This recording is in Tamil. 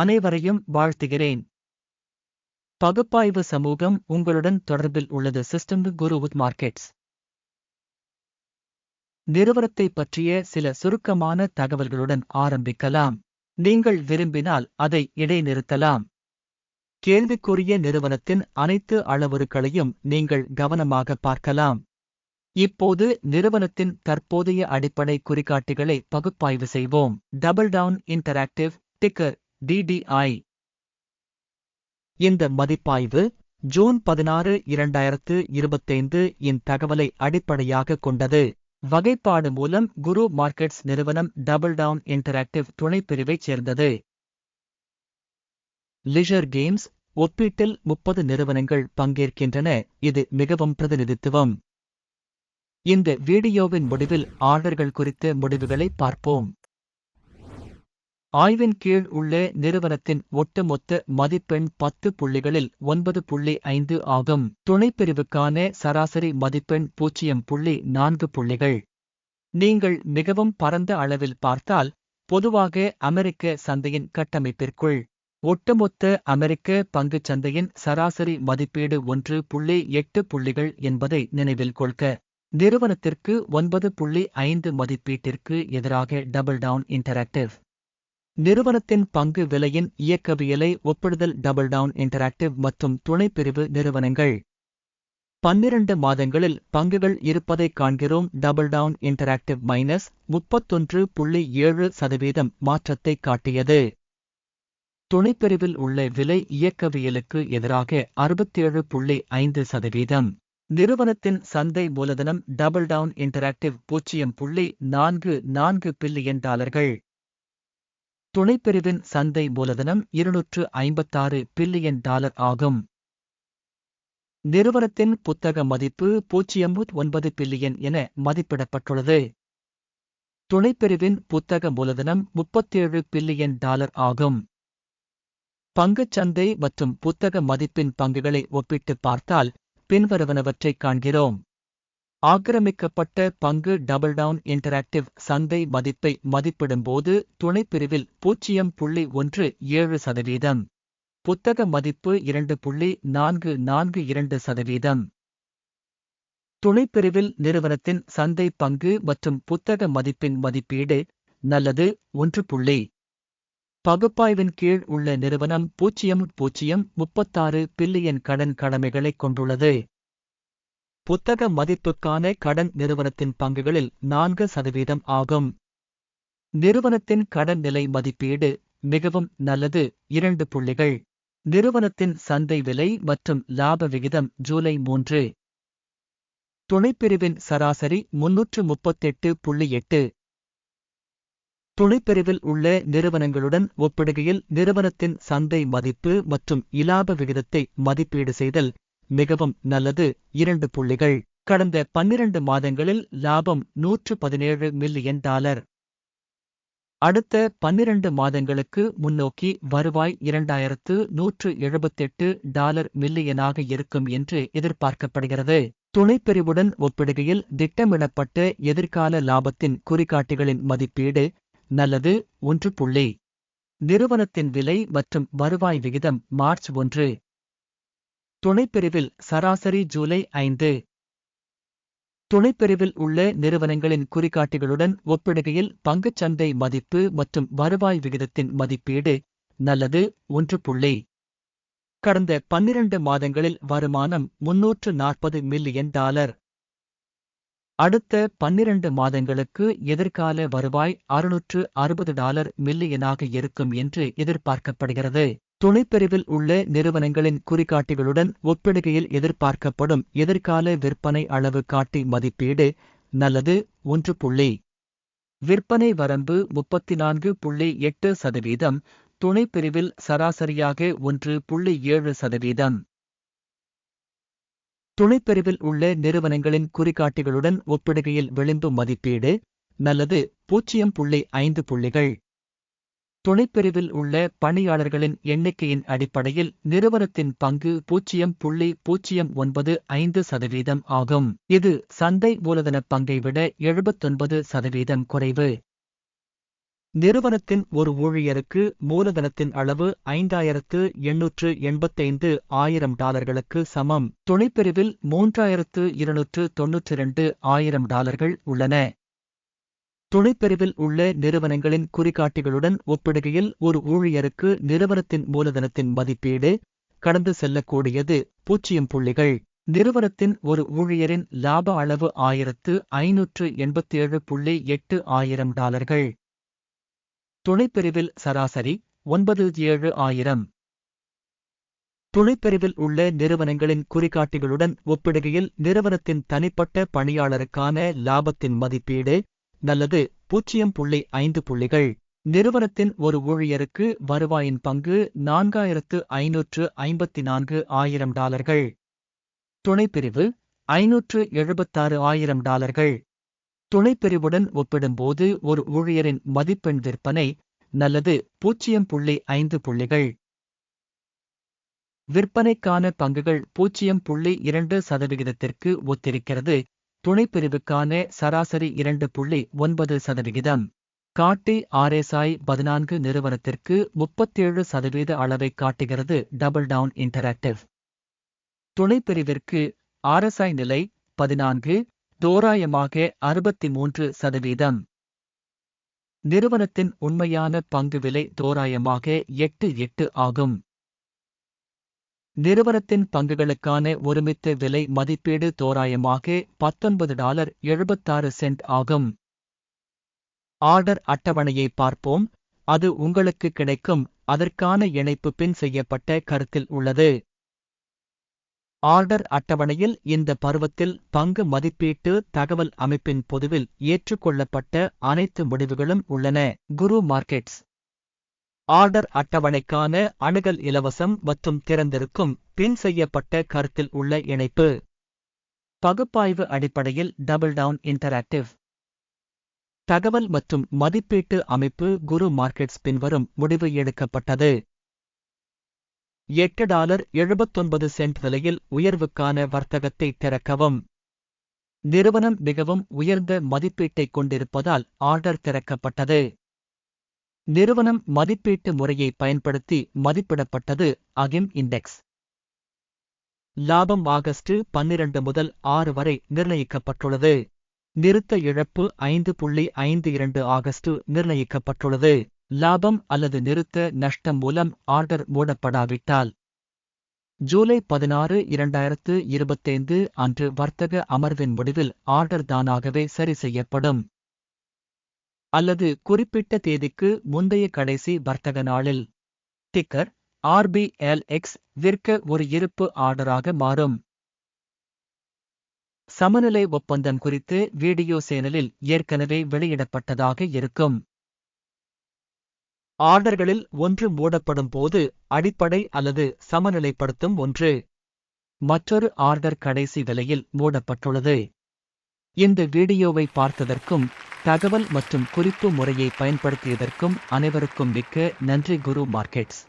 அனைவரையும் வாழ்த்துகிறேன். பகுப்பாய்வு சமூகம் உங்களுடன் தொடர்பில் உள்ளது சிஸ்டம் குரு வித் மார்க்கெட்ஸ் நிறுவனத்தை பற்றிய சில சுருக்கமான தகவல்களுடன் ஆரம்பிக்கலாம். நீங்கள் விரும்பினால் அதை இடைநிறுத்தலாம். கேள்விக்குரிய நிறுவனத்தின் அனைத்து அளவுருக்களையும் நீங்கள் கவனமாக பார்க்கலாம். இப்போது நிறுவனத்தின் தற்போதைய அடிப்படை குறிகாட்டிகளை பகுப்பாய்வு செய்வோம். Double down interactive ticker DDI இந்த மதிப்பாய்வு ஜூன் பதினாறு இரண்டாயிரத்து இருபத்தைந்து இன் தகவலை அடிப்படையாக கொண்டது. வகைப்பாடு மூலம் குரு மார்க்கெட்ஸ் நிறுவனம் டபுள் டவுன் இன்டராக்டிவ் துணைப்பிரிவைச் சேர்ந்தது. லிஷர் கேம்ஸ் ஒப்பீட்டில் முப்பது நிறுவனங்கள் பங்கேற்கின்றன. இது மிகவும் பிரதிநிதித்துவம். இந்த வீடியோவின் முடிவில் ஆர்டர்கள் குறித்த முடிவுகளை பார்ப்போம். ஆய்வின் கீழ் உள்ள நிறுவனத்தின் ஒட்டுமொத்த மதிப்பெண் பத்து புள்ளிகளில் ஒன்பது புள்ளி ஐந்து ஆகும். துணைப்பிரிவுக்கான சராசரி மதிப்பெண் பூஜ்ஜியம் புள்ளி நான்கு புள்ளிகள். நீங்கள் மிகவும் பரந்த அளவில் பார்த்தால் பொதுவாக அமெரிக்க சந்தையின் கட்டமைப்பிற்குள் ஒட்டுமொத்த அமெரிக்க பங்குச் சந்தையின் சராசரி மதிப்பீடு ஒன்று புள்ளி எட்டு புள்ளிகள் என்பதை நினைவில் கொள்க. நிறுவனத்திற்கு ஒன்பது புள்ளி ஐந்து மதிப்பீட்டிற்கு எதிராக டபுள் டவுன் இன்டராக்டிவ். நிறுவனத்தின் பங்கு விலையின் இயக்கவியலை ஒப்பிடுதல் டபுள் டவுன் இன்டராக்டிவ் மற்றும் துணைப்பிரிவு நிறுவனங்கள். பன்னிரண்டு மாதங்களில் பங்குகள் இருப்பதைக் காண்கிறோம். டபுள் டவுன் இன்டராக்டிவ் மைனஸ் முப்பத்தொன்று புள்ளி ஏழு சதவீதம் மாற்றத்தை காட்டியது. துணைப்பிரிவில் உள்ள விலை இயக்கவியலுக்கு எதிராக அறுபத்தேழு புள்ளி ஐந்து சதவீதம். நிறுவனத்தின் சந்தை மூலதனம் டபுள் டவுன் இன்டராக்டிவ் பூஜ்ஜியம் புள்ளி நான்கு நான்கு பில்லியன் டாலர்கள். துணைப்பிரிவின் சந்தை மூலதனம் இருநூற்று ஐம்பத்தாறு பில்லியன் டாலர் ஆகும். நிறுவனத்தின் புத்தக மதிப்பு பூஜ்ஜியம் ஒன்பது பில்லியன் என மதிப்பிடப்பட்டுள்ளது. துணைப்பிரிவின் புத்தக மூலதனம் முப்பத்தேழு பில்லியன் டாலர் ஆகும். பங்குச்சந்தை மற்றும் புத்தக மதிப்பின் பங்குகளை ஒப்பிட்டு பார்த்தால் பின்வருவனவற்றைக் காண்கிறோம். ஆக்கிரமிக்கப்பட்ட பங்கு டபுள் டவுன் இன்டராக்டிவ் சந்தை மதிப்பை மதிப்பிடும்போது துணைப்பிரிவில் பூஜ்ஜியம் புள்ளி ஒன்று ஏழு சதவீதம். புத்தக மதிப்பு இரண்டு புள்ளி நான்கு நான்கு இரண்டு சதவீதம். துணைப்பிரிவில் நிறுவனத்தின் சந்தை பங்கு மற்றும் புத்தக மதிப்பின் மதிப்பீடு நல்லது ஒன்று புள்ளி. பகுப்பாய்வின் கீழ் உள்ள நிறுவனம் பூஜ்ஜியம் பூஜ்ஜியம் முப்பத்தாறு பில்லியன் கடன் கடமைகளைக் கொண்டுள்ளது. புத்தக மதிப்புக்கான கடன் நிறுவனத்தின் பங்குகளில் நான்கு சதவீதம் ஆகும். நிறுவனத்தின் கடன் நிலை மதிப்பீடு மிகவும் நல்லது. இரண்டு புள்ளிகள். நிறுவனத்தின் சந்தை விலை மற்றும் லாப விகிதம் ஜூலை மூன்று. துணைப்பிரிவின் சராசரி முன்னூற்று முப்பத்தெட்டு புள்ளி எட்டு. துணைப்பிரிவில் உள்ள நிறுவனங்களுடன் ஒப்பிடுகையில் நிறுவனத்தின் சந்தை மதிப்பு மற்றும் இலாப விகிதத்தை மதிப்பீடு செய்தல் மிகவும் நல்லது. இரண்டு புள்ளிகள். கடந்த பன்னிரண்டு மாதங்களில் லாபம் நூற்று பதினேழு மில்லியன் டாலர். அடுத்த பன்னிரண்டு மாதங்களுக்கு முன்னோக்கி வருவாய் இரண்டாயிரத்து நூற்று எழுபத்தெட்டு டாலர் மில்லியனாக இருக்கும் என்று எதிர்பார்க்கப்படுகிறது. துணைப்பிரிவுடன் ஒப்பிடுகையில் திட்டமிடப்பட்ட எதிர்கால லாபத்தின் குறிகாட்டிகளின் மதிப்பீடு நல்லது. ஒன்று புள்ளி. நிறுவனத்தின் விலை மற்றும் வருவாய் விகிதம் மார்ச் ஒன்று. துணைப்பிரிவில் சராசரி ஜூலை ஐந்து. துணைப்பிரிவில் உள்ள நிறுவனங்களின் குறிகாட்டிகளுடன் ஒப்பிடுகையில் பங்குச்சந்தை மதிப்பு மற்றும் வருவாய் விகிதத்தின் மதிப்பீடு நல்லது ஒன்று புள்ளி. கடந்த பன்னிரண்டு மாதங்களில் வருமானம் முன்னூற்று நாற்பது மில்லியன் டாலர். அடுத்த பன்னிரண்டு மாதங்களுக்கு எதிர்கால வருவாய் அறுநூற்று அறுபது டாலர் மில்லியனாக இருக்கும் என்று எதிர்பார்க்கப்படுகிறது. துணைப்பிரிவில் உள்ள நிறுவனங்களின் குறிகாட்டிகளுடன் ஒப்பிடுகையில் எதிர்பார்க்கப்படும் எதிர்கால விற்பனை அளவு காட்டி மதிப்பீடு நல்லது ஒன்று புள்ளி. விற்பனை வரம்பு முப்பத்தி நான்கு புள்ளி எட்டு சதவீதம் துணைப்பிரிவில் சராசரியாக ஒன்று புள்ளி ஏழு சதவீதம். துணைப்பிரிவில் உள்ள நிறுவனங்களின் குறிகாட்டிகளுடன் ஒப்பிடுகையில் விளிம்பு மதிப்பீடு நல்லது பூஜ்ஜியம் புள்ளி ஐந்து புள்ளிகள். துணைப்பிரிவில் உள்ள பணியாளர்களின் எண்ணிக்கையின் அடிப்படையில் நிறுவனத்தின் பங்கு பூஜ்ஜியம் புள்ளி பூஜ்ஜியம் ஒன்பது ஐந்து சதவீதம் ஆகும். இது சந்தை மூலதன பங்கை விட எழுபத்தொன்பது சதவீதம் குறைவு. நிறுவனத்தின் ஒரு ஊழியருக்கு மூலதனத்தின் அளவு ஐந்தாயிரத்து எண்ணூற்று எண்பத்தைந்து ஆயிரம் டாலர்களுக்கு சமம். துணைப்பிரிவில் மூன்றாயிரத்து இருநூற்று தொன்னூற்றி இரண்டு ஆயிரம் டாலர்கள் உள்ளன. துணைப்பிரிவில் உள்ள நிறுவனங்களின் குறிகாட்டிகளுடன் ஒப்பிடுகையில் ஒரு ஊழியருக்கு நிறுவனத்தின் மூலதனத்தின் மதிப்பீடு கடந்து செல்லக்கூடியது பூஜ்ஜியம் புள்ளிகள். நிறுவனத்தின் ஒரு ஊழியரின் லாப அளவு ஆயிரத்து ஐநூற்று எண்பத்தேழு புள்ளி எட்டு ஆயிரம் டாலர்கள். துணைப்பிரிவில் சராசரி ஒன்பது ஏழு ஆயிரம். துணைப்பிரிவில் உள்ள நிறுவனங்களின் குறிகாட்டிகளுடன் ஒப்பிடுகையில் நிறுவனத்தின் தனிப்பட்ட பணியாளருக்கான லாபத்தின் மதிப்பீடு நல்லது. பூஜ்ஜியம் புள்ளி ஐந்து புள்ளிகள். நிறுவனத்தின் ஒரு ஊழியருக்கு வருவாயின் பங்கு நான்காயிரத்து ஐநூற்று ஐம்பத்தி நான்கு ஆயிரம் டாலர்கள். துணைப்பிரிவு ஐநூற்று எழுபத்தாறு ஆயிரம் டாலர்கள். துணைப்பிரிவுடன் ஒப்பிடும்போது ஒரு ஊழியரின் மதிப்பெண் விற்பனை நல்லது. பூஜ்ஜியம் புள்ளி ஐந்து புள்ளிகள். விற்பனைக்கான பங்குகள் பூஜ்ஜியம் புள்ளி இரண்டு சதவிகிதத்திற்கு ஒத்திருக்கிறது. துணைப்பிரிவுக்கான சராசரி இரண்டு புள்ளி ஒன்பது சதவிகிதம். காட்டி ஆர்எஸ்ஐ பதினான்கு நிறுவனத்திற்கு முப்பத்தேழு சதவீத அளவை காட்டுகிறது டபுள் டவுன் இன்டராக்டிவ். துணைப்பிரிவிற்கு ஆர்எஸ்ஐ நிலை பதினான்கு தோராயமாக அறுபத்தி மூன்று சதவீதம். நிறுவனத்தின் உண்மையான பங்கு விலை தோராயமாக எட்டு எட்டு ஆகும். நிறுவனத்தின் பங்குகளுக்கான ஒருமித்த விலை மதிப்பீடு தோராயமாக பத்தொன்பது டாலர் எழுபத்தாறு சென்ட் ஆகும். ஆர்டர் அட்டவணையை பார்ப்போம். அது உங்களுக்கு கிடைக்கும். அதற்கான இணைப்பு பின் செய்யப்பட்ட கருத்தில் உள்ளது. ஆர்டர் அட்டவணையில் இந்த பருவத்தில் பங்கு மதிப்பீட்டு தகவல் அமைப்பின் பொதுவில் ஏற்றுக்கொள்ளப்பட்ட அனைத்து முடிவுகளும் உள்ளன. குரு மார்க்கெட்ஸ். ஆர்டர் அட்டவணைக்கான அணுகல் இலவசம் மற்றும் திறந்திருக்கும் பின் செய்யப்பட்ட கருத்தில் உள்ள இணைப்பு. பகுப்பாய்வு அடிப்படையில் டபுள் டவுன் இன்டராக்டிவ் தகவல் மற்றும் மதிப்பீட்டு அமைப்பு குரு மார்க்கெட்ஸ் பின்வரும் முடிவு எடுக்கப்பட்டது. எட்டு டாலர் எழுபத்தொன்பது சென்ட் விலையில் உயர்வுக்கான வர்த்தகத்தை திறக்கவும். நிறுவனம் மிகவும் உயர்ந்த மதிப்பீட்டைக் கொண்டிருப்பதால் ஆர்டர் திறக்கப்பட்டது. நிறுவனம் மதிப்பீட்டு முறையை பயன்படுத்தி மதிப்பிடப்பட்டது அகிம் இண்டெக்ஸ். லாபம் ஆகஸ்ட் பன்னிரண்டு முதல் ஆறு வரை நிர்ணயிக்கப்பட்டுள்ளது. நிறுத்த இழப்பு ஐந்து புள்ளி ஐந்து இரண்டு ஆகஸ்ட் நிர்ணயிக்கப்பட்டுள்ளது. லாபம் அல்லது நிறுத்த நஷ்டம் மூலம் ஆர்டர் மூடப்படாவிட்டால். ஜூலை பதினாறு இரண்டாயிரத்து இருபத்தைந்து அன்று வர்த்தக அமர்வின் முடிவில் ஆர்டர் தானாகவே சரி செய்யப்படும். அல்லது குறிப்பிட்ட தேதிக்கு முந்தைய கடைசி வர்த்தக நாளில். டிக்கர் ஆர்பிஎல்எக்ஸ் விற்க ஒரு இருப்பு ஆர்டராக மாறும். சமநிலை ஒப்பந்தம் குறித்து வீடியோ சேனலில் ஏற்கனவே வெளியிடப்பட்டதாக இருக்கும். ஆர்டர்களில் ஒன்று மூடப்படும் போது அடிப்படை அல்லது சமநிலைப்படுத்தும் ஒன்று. மற்றொரு ஆர்டர் கடைசி விலையில் மூடப்பட்டுள்ளது. இந்த வீடியோவை பார்த்ததற்கும் தகவல் மற்றும் குறிப்பு முறையை பயன்படுத்தியதற்கும் அனைவருக்கும் மிக்க நன்றி குரு மார்க்கெட்ஸ்.